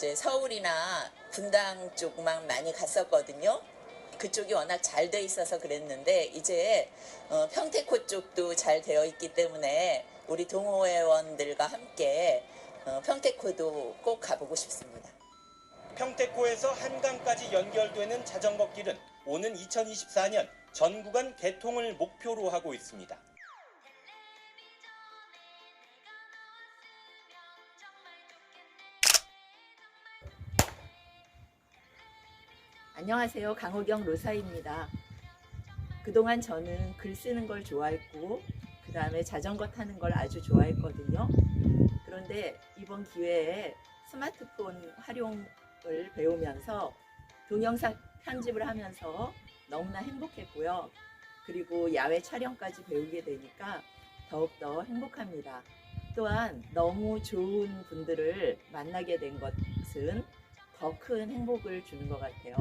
이제 서울이나 분당 쪽만 많이 갔었거든요. 그쪽이 워낙 잘 돼 있어서 그랬는데 이제 어, 평택호 쪽도 잘 되어 있기 때문에 우리 동호회원들과 함께 어, 평택호도 꼭 가보고 싶습니다. 평택호에서 한강까지 연결되는 자전거 길은 오는 2024년 전 구간 개통을 목표로 하고 있습니다. 안녕하세요. 강호경 로사입니다. 그동안 저는 글 쓰는 걸 좋아했고, 그 다음에 자전거 타는 걸 아주 좋아했거든요. 그런데 이번 기회에 스마트폰 활용을 배우면서 동영상 편집을 하면서 너무나 행복했고요. 그리고 야외 촬영까지 배우게 되니까 더욱더 행복합니다. 또한 너무 좋은 분들을 만나게 된 것은 더 큰 행복을 주는 것 같아요.